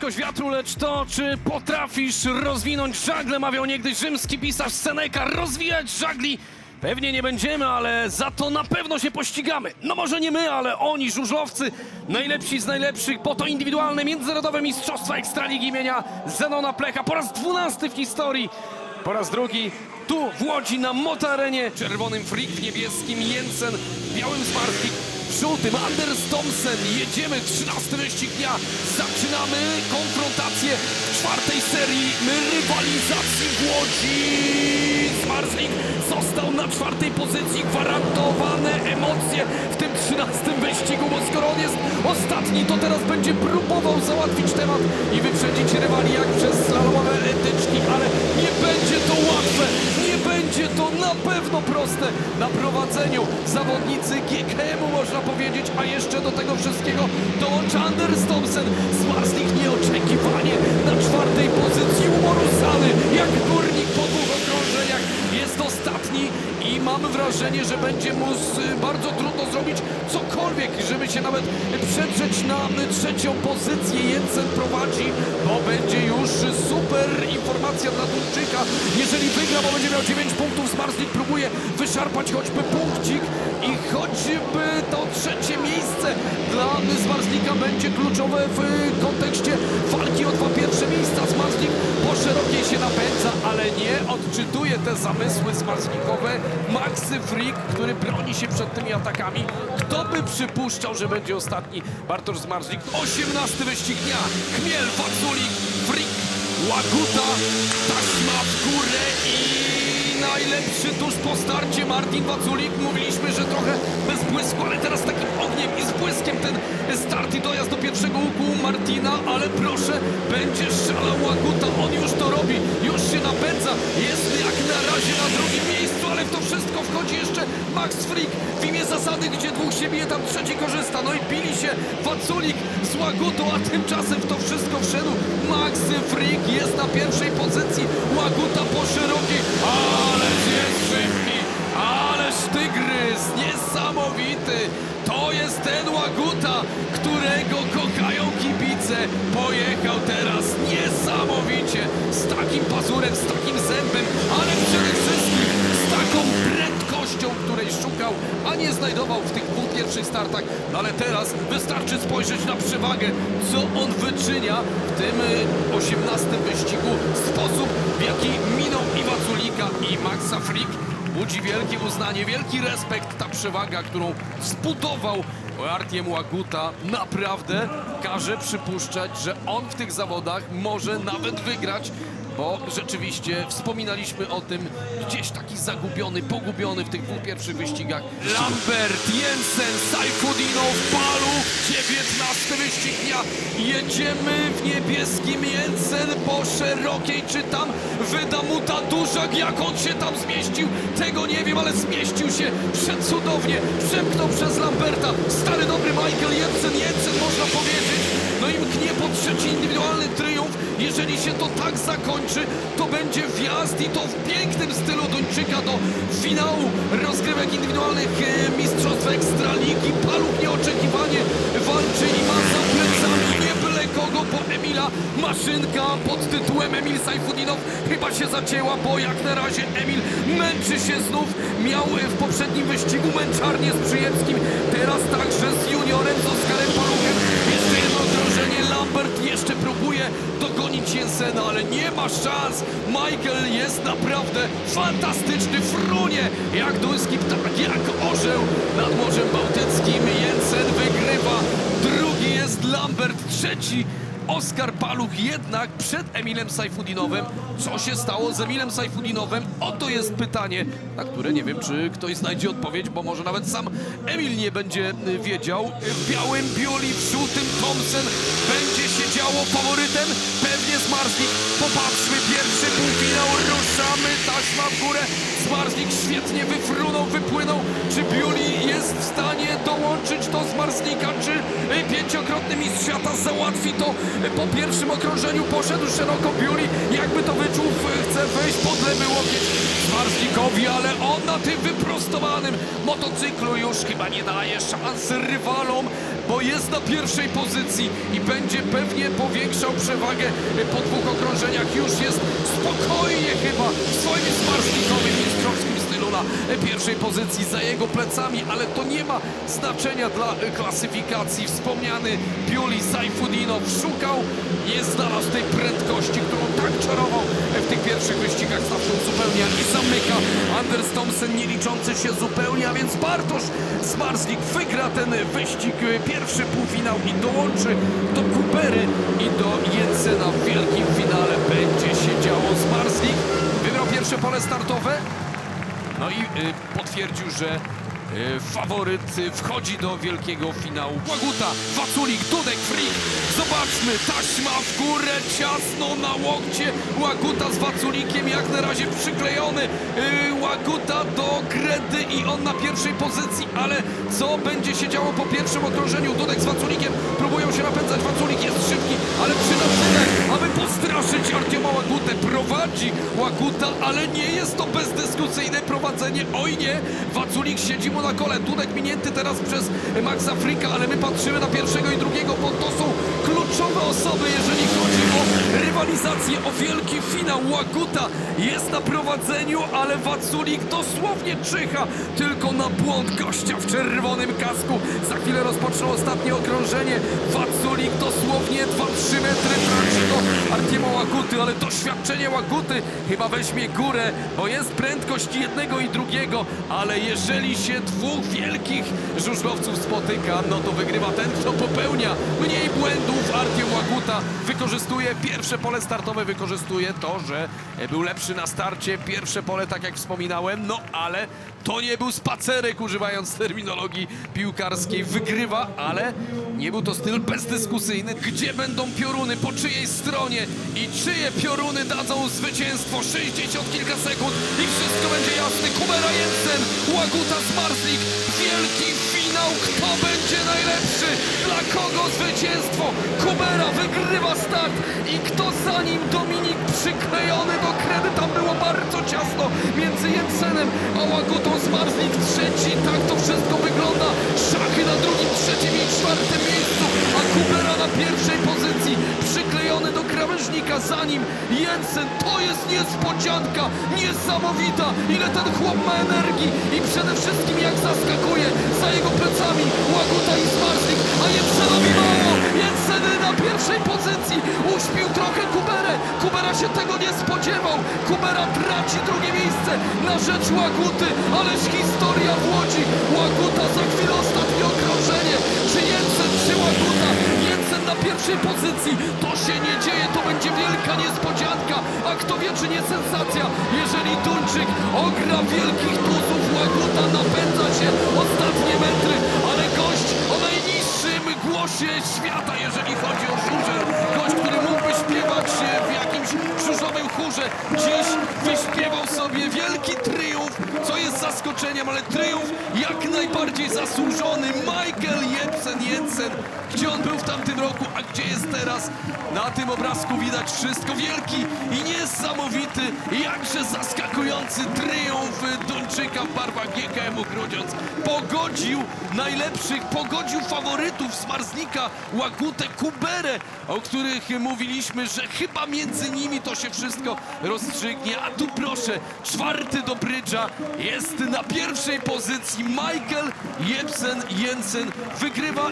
prędkość wiatru, lecz to, czy potrafisz rozwinąć żagle, mawiał niegdyś rzymski pisarz Seneca, rozwijać żagli pewnie nie będziemy, ale za to na pewno się pościgamy. No może nie my, ale oni, żużlowcy, najlepsi z najlepszych, po to indywidualne międzynarodowe mistrzostwa Ekstraligi imienia Zenona Plecha. Po raz dwunasty w historii, po raz drugi tu w Łodzi na Motarenie, czerwonym Frick, w niebieskim Jensen, białym Smarslik, w żółtym Anders Thompson. Jedziemy, 13 wyścig dnia. Zaczynamy konfrontację w czwartej serii rywalizacji w Łodzi. Smarslik został na czwartej pozycji, gwarantowane emocje w tym 13 wyścigu, bo skoro on jest ostatni, to teraz będzie próbował załatwić temat i wyprzedzić rywali jak przez slalomowe etyczki, ale nie będzie to łatwe, będzie to na pewno proste. Na prowadzeniu zawodnicy GKM-u można powiedzieć, a jeszcze do tego wszystkiego dołącza Anders Thompson, Smarslik nieoczekiwanie na czwartej pozycji umorusany, jak górnik po dwóch okrążeniach jest ostatni i mam wrażenie, że będzie mu z, bardzo trudno zrobić cokolwiek, żeby się nawet przedrzeć na trzecią pozycję. Jensen prowadzi, to będzie już super dla Duńczyka. Jeżeli wygra, bo będzie miał 9 punktów, Smarslik próbuje wyszarpać choćby punkcik i choćby to trzecie miejsce dla Smarslika będzie kluczowe w kontekście walki o dwa pierwsze miejsca. Smarslik po szerokiej się napędza, ale nie odczytuje te zamysły smarslikowe. Maxy Frick, który broni się przed tymi atakami. Kto by przypuszczał, że będzie ostatni Bartosz Zmarzlik? 18 wyścig dnia. Chmiel, Waculik, Frick, Łaguta, taśma w górę i najlepszy tuż po starcie Martin Waculik. Mówiliśmy, że trochę bez błysku, ale teraz takim ogniem i z błyskiem ten start i dojazd do pierwszego łuku Martina, ale proszę, będzie szalał Łaguta, on już to robi, już się napędza, jest jak na razie na drugim miejscu, ale w to wszystko wchodzi jeszcze Max Frick w imię zasady, gdzie dwóch się bije, tam korzysta, no i bili się Waculik z Łagutą, a tymczasem w to wszystko wszedł. Max Frick, jest na pierwszej pozycji, Łaguta po szerokiej, ależ jest szybki, ależ tygrys, niesamowity, to jest ten Łaguta, którego kochają kibice, pojechał teraz niesamowicie, z takim pazurem, z takim zębem, ale przede prędkością, której szukał, a nie znajdował w tych dwóch pierwszych startach. No ale teraz wystarczy spojrzeć na przewagę, co on wyczynia w tym y, 18 wyścigu, sposób w jaki minął i Waculika i Maxa Frick. Budzi wielkie uznanie, wielki respekt ta przewaga, którą zbudował Artiem Łaguta. Naprawdę każe przypuszczać, że on w tych zawodach może nawet wygrać, bo rzeczywiście wspominaliśmy o tym gdzieś taki zagubiony, pogubiony w tych dwóch pierwszych wyścigach. Lambert, Jensen, Sajfudinow, Paluch, 19 wyścig dnia. Jedziemy w niebieskim Jensen po szerokiej, czy tam wyda mu ta dużak, jak on się tam zmieścił, tego nie wiem, ale zmieścił się przecudownie, przemknął przez Lamberta. Stary dobry Michael Jensen, Jensen można powiedzieć. No i mknie po trzeci indywidualny triumf. Jeżeli się to tak zakończy, to będzie wjazd i to w pięknym stylu Duńczyka do finału rozgrywek indywidualnych e, Mistrzostw Ekstraligi. Paluch nieoczekiwanie walczy i ma za plecami nie byle kogo po Emila. Maszynka pod tytułem Emil Sajfudinow chyba się zacięła, bo jak na razie Emil męczy się znów. Miał e, w poprzednim wyścigu męczarnię z Przyjemskim, teraz także z juniorem, z Oskarem dogonić Jensena, ale nie ma szans. Michael jest naprawdę fantastyczny, frunie jak duński ptak, jak orzeł nad Morzem Bałtyckim. Jensen wygrywa, drugi jest Lambert, trzeci Oskar Paluch jednak przed Emilem Sajfudinowem. Co się stało z Emilem Sajfudinowem? Oto jest pytanie, na które nie wiem, czy ktoś znajdzie odpowiedź, bo może nawet sam Emil nie będzie y, wiedział. W białym Biuli, w żółtym Thompson będzie działo faworytem. Pewnie Zmarzlik. Popatrzmy, pierwszy półfinał, ruszamy, taśma w górę. Zmarzlik świetnie wyfrunął, wypłynął. Czy Biuli jest w stanie dołączyć do Zmarzlika? Czy y, pięciokrotny mistrz świata załatwi to y, po pierwszym okrążeniu? Poszedł szeroko Biuli, jakby to wyczuł, chce wejść pod lewy łokieć Zmarzlikowi, ale on na tym wyprostowanym motocyklu już chyba nie daje szans rywalom. bo jest na pierwszej pozycji i będzie pewnie powiększał przewagę po dwóch okrążeniach. Już jest spokojnie chyba swoim smarsnikowym mistrzowskim stylu na e, pierwszej pozycji za jego plecami, ale to nie ma znaczenia dla klasyfikacji. Wspomniany Biuli Sajfudinow szukał, nie znalazł tej prędkości, którą tak czarował w tych pierwszych wyścigach. Zawsze uzupełnia i zamyka Anders Thompson nie liczący się zupełnie, a więc Bartosz Zmarzlik wygra ten wyścig, pierwszy półfinał i dołączy do Kupery i do Jensena w wielkim finale będzie się działo. Zmarzlik wybrał pierwsze pole startowe, no i y, potwierdził, że y, faworyt y, wchodzi do wielkiego finału. Łaguta, Waculik, Dudek, Frik. Zobaczmy, taśma w górę, ciasno na łokcie. Łaguta z Waculikiem jak na razie przyklejony. Łaguta do kredy i on na pierwszej pozycji. Ale co będzie się działo po pierwszym okrążeniu? Dudek z Waculikiem próbują się napędzać. Waculik jest szybki, ale przyda tyle, aby. Prowadzi Łaguta, ale nie jest to bezdyskusyjne prowadzenie. Oj nie, Waculik siedzi mu na kole. Dudek minięty teraz przez Maxa Frika, ale my patrzymy na pierwszego i drugiego, bo to są kluczowe osoby, jeżeli chodzi o rywalizację, o wielki finał. Łaguta jest na prowadzeniu, ale Waculik dosłownie czyha tylko na błąd gościa w czerwonym kasku. Za chwilę rozpoczną ostatnie okrążenie. Waculik dosłownie 2-3 metry traci do Artiema Łaguty, ale doświadczenie Łaguty chyba weźmie górę, bo jest prędkość jednego i drugiego, ale jeżeli się dwóch wielkich żużlowców spotyka, no to wygrywa ten, kto popełnia mniej błędów. Artiem Łaguta wykorzystuje pierwsze pole startowe, wykorzystuje to, że był lepszy na starcie. Pierwsze pole, tak jak wspominałem, no ale to nie był spacerek, używając terminologii piłkarskiej. Wygrywa, ale nie był to styl bezdyskusyjny. Gdzie będą pioruny, po czyjej stronie i czyje pioruny dadzą zwycięstwo? 60 kilka sekund i wszystko będzie jasne. Kubera Jensen, Łaguta Zmarzlik, wielki finał. Kto będzie najlepszy? Dla kogo zwycięstwo? Kubera wygrywa start i kto za nim? Dominik przyklejony do kredy. Tam było bardzo ciasno między Jensenem a Łagutą Zmarzlik trzeci. Tak to wszystko wygląda. Szachy na drugim, trzecim i czwartym miejscu, a Kubera na pierwszej pozycji. Krawężnika za nim Jensen. To jest niespodzianka. Niesamowita. Ile ten chłop ma energii i przede wszystkim jak zaskakuje za jego plecami Łaguta i Zmarzlik, a Jensenowi mało. Jensen na pierwszej pozycji. Uśpił trochę Kuberę. Kubera się tego nie spodziewał. Kubera traci drugie miejsce na rzecz Łaguty, ależ historia w Łodzi. Łaguta za chwilę ostatnie okrążenie. Czy Jensen, czy Łaguta? Pierwszej pozycji. To się nie dzieje, to będzie wielka niespodzianka. A kto wie, czy nie sensacja, jeżeli Duńczyk ogra wielkich tuzów. Łaguta napędza się ostatnie metry, ale gość o najniższym głosie świata, jeżeli chodzi o żużel. Gość, który mógłby śpiewać w jakimś żużlowym chórze. Dziś wyśpiewał sobie wielki triumf, co jest zaskoczeniem, ale triumf jak najbardziej zasłużony. Michael Jensen Jensen. Gdzie on był w tamtym roku, a gdzie jest teraz? Na tym obrazku widać wszystko. Wielki i niesamowity, jakże zaskakujący triumf Duńczyka w barwach GKM-u Grudziądz. Pogodził najlepszych, pogodził faworytów z Marznika, Łagutę, Kuberę, o których mówiliśmy, że chyba między nimi to się wszystko rozstrzygnie. A tu proszę, czwarty do brydża jest na pierwszej pozycji Michael Jebsen Jensen. Wygrywa